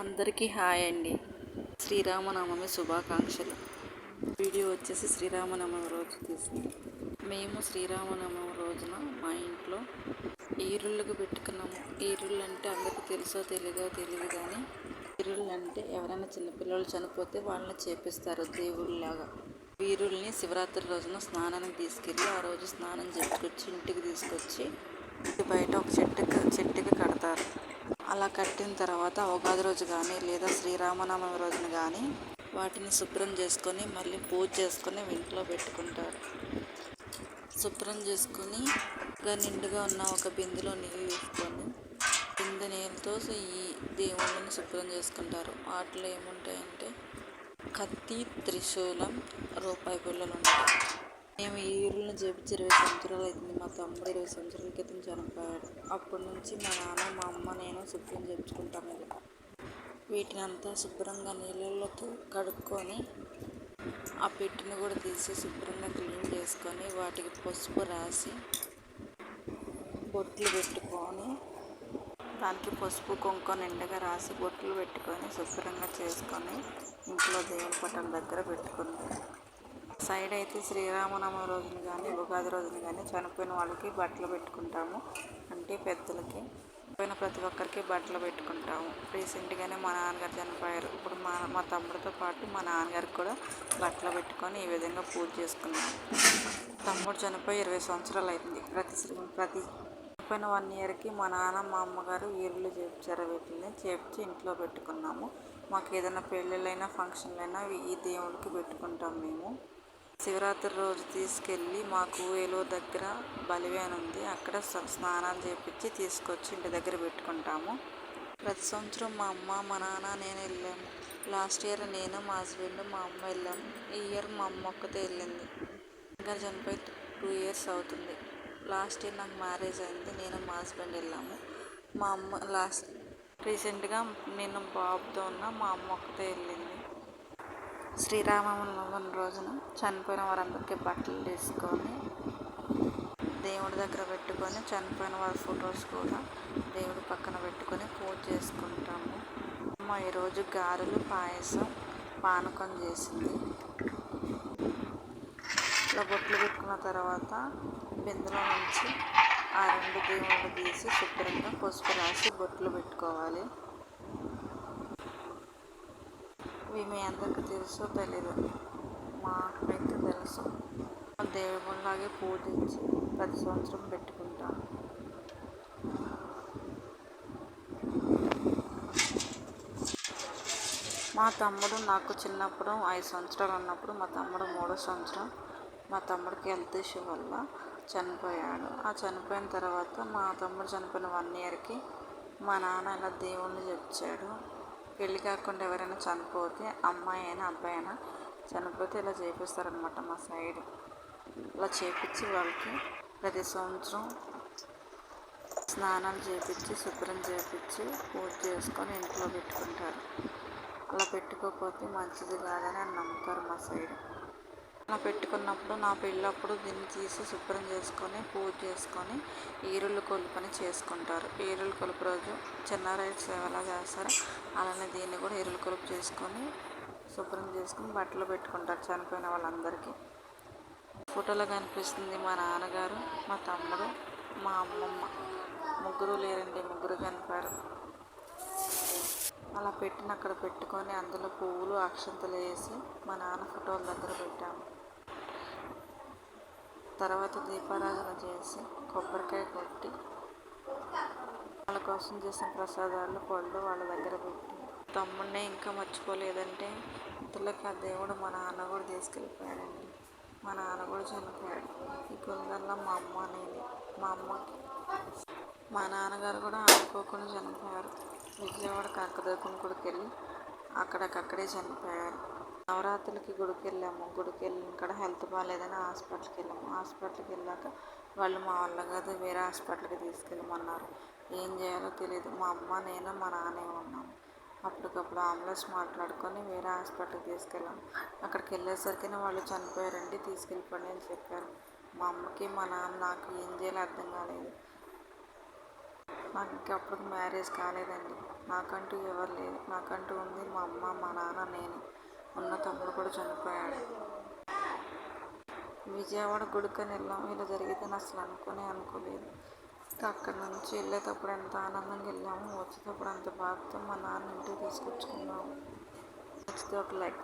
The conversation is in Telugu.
అందరికీ హాయ్ అండి. శ్రీరామనవమి శుభాకాంక్షలు. వీడియో వచ్చేసి శ్రీరామనవమి రోజు తీసింది. మేము శ్రీరామనవమి రోజున మా ఇంట్లో ఈరుళ్ళకు పెట్టుకున్నాము. ఈరుళ్ళు అంటే అందరికీ తెలుసో తెలియదో తెలియదు కానీ ఈరుళ్ళు అంటే ఎవరైనా చిన్నపిల్లలు చనిపోతే వాళ్ళని చేపిస్తారు దేవుళ్ళలాగా. వీరుల్ని శివరాత్రి రోజున స్నానానికి తీసుకెళ్ళి ఆ రోజు స్నానం చేసుకొచ్చి ఇంటికి తీసుకొచ్చి బయట ఒక చెట్టుకి చెట్టుకి కడతారు. అలా కట్టిన తర్వాత ఉగాది రోజు కానీ లేదా శ్రీరామనవమి రోజున కానీ వాటిని శుభ్రం చేసుకొని మళ్ళీ పూజ చేసుకొని ఇంట్లో పెట్టుకుంటారు. శుభ్రం చేసుకొని నిండుగా ఉన్న ఒక బిందెలో నీళ్ళు తీసుకొని బిందె నీళ్ళతో ఈ దేవుళ్ళని శుభ్రం చేసుకుంటారు. వాటిలో ఏముంటాయంటే కత్తి త్రిశూలం రూపాయి పిల్లలు ఉంటాయి మేము ఈ ఊరిలో చేపించి ఇరవై సంవత్సరాలు అయింది. మా తమ్ముడు ఇరవై సంవత్సరాల క్రితం చనిపోయాడు. అప్పటి నుంచి మా నాన్న మా అమ్మ నేను శుభ్రం చేయించుకుంటాం ఇది వీటిని అంతా శుభ్రంగా నీళ్ళతో కడుక్కొని ఆ పెట్టిని కూడా తీసి శుభ్రంగా క్లీన్ చేసుకొని వాటికి పసుపు రాసి బొట్లు పెట్టుకొని దానికి పసుపు కుంకుమ నిండుగా రాసి బొట్లు పెట్టుకొని శుభ్రంగా చేసుకొని ఇంట్లో దేవుని పట్టం దగ్గర పెట్టుకుంది సైడ్ అయితే శ్రీరామనవమి రోజున కానీ ఉగాది రోజున కానీ చనిపోయిన వాళ్ళకి బట్టలు పెట్టుకుంటాము. అంటే పెద్దలకి. పోయిన ప్రతి ఒక్కరికి బట్టలు పెట్టుకుంటాము. రీసెంట్గానే మా నాన్నగారు చనిపోయారు. ఇప్పుడు మా మా తమ్ముడితో పాటు మా నాన్నగారికి కూడా బట్టలు పెట్టుకొని ఈ విధంగా పూజ చేసుకున్నాము. తమ్ముడు చనిపోయి ఇరవై సంవత్సరాలు అయింది. ప్రతి ప్రతి చనిపోయిన వన్ ఇయర్కి మా నాన్న మా అమ్మగారు ఈరులు చేపించారు వీటిని చేపించి ఇంట్లో పెట్టుకున్నాము. మాకు ఏదైనా పెళ్ళిళ్ళైనా ఫంక్షన్లైనా ఈ దేవుడికి పెట్టుకుంటాం మేము. శివరాత్రి రోజు తీసుకెళ్ళి మాకు ఏలో దగ్గర బలివేన ఉంది. అక్కడ స్నానాలు చేపించి తీసుకొచ్చి ఇంటి దగ్గర పెట్టుకుంటాము. ప్రతి సంవత్సరం మా అమ్మ మా నాన్న నేను వెళ్ళాము లాస్ట్ ఇయర్ నేను మా హస్బెండ్ మా అమ్మ వెళ్ళాము ఈ ఇయర్ మా అమ్మ ఒక్కతే వెళ్ళింది. ఇంకా చనిపోయి టూ ఇయర్స్ అవుతుంది. లాస్ట్ ఇయర్ నాకు మ్యారేజ్ అయింది. నేను మా హస్బెండ్ వెళ్ళాము. మా అమ్మ లాస్ట్ రీసెంట్గా నేను బాబుతో ఉన్న మా అమ్మ ఒక్కతే వెళ్ళింది. శ్రీరామనవమి రోజున చనిపోయిన వారందరికీ బట్టలు తీసుకొని దేవుడి దగ్గర పెట్టుకొని చనిపోయిన వారి ఫొటోస్ కూడా దేవుడి పక్కన పెట్టుకొని పూజ చేసుకుంటాము. అమ్మ ఈరోజు గారెలు పాయసం పానకం చేసింది. ఇట్లా బొట్లు పెట్టుకున్న తర్వాత బిందులో నుంచి ఆ రెండు దేవుళ్ళు తీసి శుభ్రంగా పసుపు రాసి బొట్లు పెట్టుకోవాలి. ఇవి మీ అందరికి తెలుసో తెలీదు. మాకైతే తెలుసు. దేవుళ్ళలాగే పూజించి ప్రతి సంవత్సరం పెట్టుకుంటాం. మా తమ్ముడు నాకు చిన్నప్పుడు ఐదు సంవత్సరాలు ఉన్నప్పుడు మా తమ్ముడు మూడో సంవత్సరం మా తమ్ముడికి హెల్త్ ఇష్యూ వల్ల చనిపోయాడు. ఆ చనిపోయిన తర్వాత మా తమ్ముడు చనిపోయిన వన్ ఇయర్కి మా నాన్న ఇలా దేవుణ్ణి చెప్పాడు పెళ్ళి కాకుండా ఎవరైనా చనిపోతే అమ్మాయి అయినా అబ్బాయి అయినా చనిపోతే ఇలా చేపిస్తారనమాట మా సైడ్. ఇలా చేపించి వాళ్ళకి ప్రతి సంవత్సరం స్నానాలు చేపించి శుభ్రం చేపించి పూజ చేసుకొని ఇంట్లో పెట్టుకుంటారు. అలా పెట్టుకోకపోతే మంచిది కాదని అని నమ్ముతారు మా సైడ్. పెట్టుకున్నప్పుడు నా పెళ్ళప్పుడు దీన్ని తీసి శుభ్రం చేసుకొని పూజ చేసుకొని ఈరుళ్ళు కొలుపని చేసుకుంటారు. ఈరుళ్ళు కొలుపు రోజు చిన్న రైట్స్ ఎలా చేస్తారో. అలానే దీన్ని కూడా ఈరుళ్ళు కొలుపు చేసుకొని శుభ్రం చేసుకొని బట్టలు పెట్టుకుంటారు చనిపోయిన వాళ్ళందరికీ. ఫోటోలో కనిపిస్తుంది మా నాన్నగారు మా తమ్ముడు మా అమ్మమ్మ. ముగ్గురు లేరండి ముగ్గురు కనిపారు పెట్టిన అక్కడ పెట్టుకొని అందులో పువ్వులు అక్షంతలు వేసి మా నాన్న ఫోటోల దగ్గర పెట్టాము. తర్వాత దీపారాధన చేసి కొబ్బరికాయ కొట్టి వాళ్ళ కోసం చేసిన ప్రసాదాలు పళ్ళు వాళ్ళ దగ్గర పెట్టి తమ్ముడిని ఇంకా మర్చిపోలేదంటే ఇంతలోకి ఆ దేవుడు మా నాన్న కూడా తీసుకెళ్ళిపోయాడండి. మా నాన్న కూడా చనిపోయాడు. ఈ గుందల్లో మా అమ్మ అనేది మా అమ్మకి. మా నాన్నగారు కూడా అనుకోకుండా చనిపోయారు. విజయవాడ కనకదుర్గం గుడికి వెళ్ళి అక్కడికక్కడే చనిపోయారు నవరాత్రులకి గుడికి వెళ్ళాము గుడికి వెళ్ళిన కాడ హెల్త్ బాగాలేదని హాస్పిటల్కి వెళ్ళాము హాస్పిటల్కి వెళ్ళాక వాళ్ళు మా వల్ల కాదు వేరే హాస్పిటల్కి తీసుకెళ్ళమన్నారు. ఏం చేయాలో తెలియదు మా అమ్మ నేను మా నాన్నే ఉన్నాము. అప్పటికప్పుడు అంబులెన్స్ మాట్లాడుకొని వేరే హాస్పిటల్కి తీసుకెళ్ళాము. అక్కడికి వెళ్ళేసరికి వాళ్ళు చనిపోయారండి తీసుకెళ్ళిపోండి అని చెప్పారు. మా అమ్మకి మా నాన్న నాకు ఏం చేయాలో అర్థం కాలేదు. నాకు ఇంకా మ్యారేజ్ కాలేదండి. నాకంటూ ఎవరు లేరు. నాకంటూ ఉంది మా అమ్మ మా నాన్న నేను. ఉన్న తమ్ముడు కూడా చనిపోయాడు. విజయవాడ గుడికని వెళ్ళాం. ఇలా జరిగిద్దని అసలు అనుకునే అనుకోలేదు. అక్కడి నుంచి వెళ్ళేటప్పుడు ఎంత ఆనందంగా వెళ్ళాము వచ్చేటప్పుడు అంత బాధతో మా నాన్న ఇంటికి తీసుకొచ్చుకున్నాము. నచ్చితే ఒక లైక్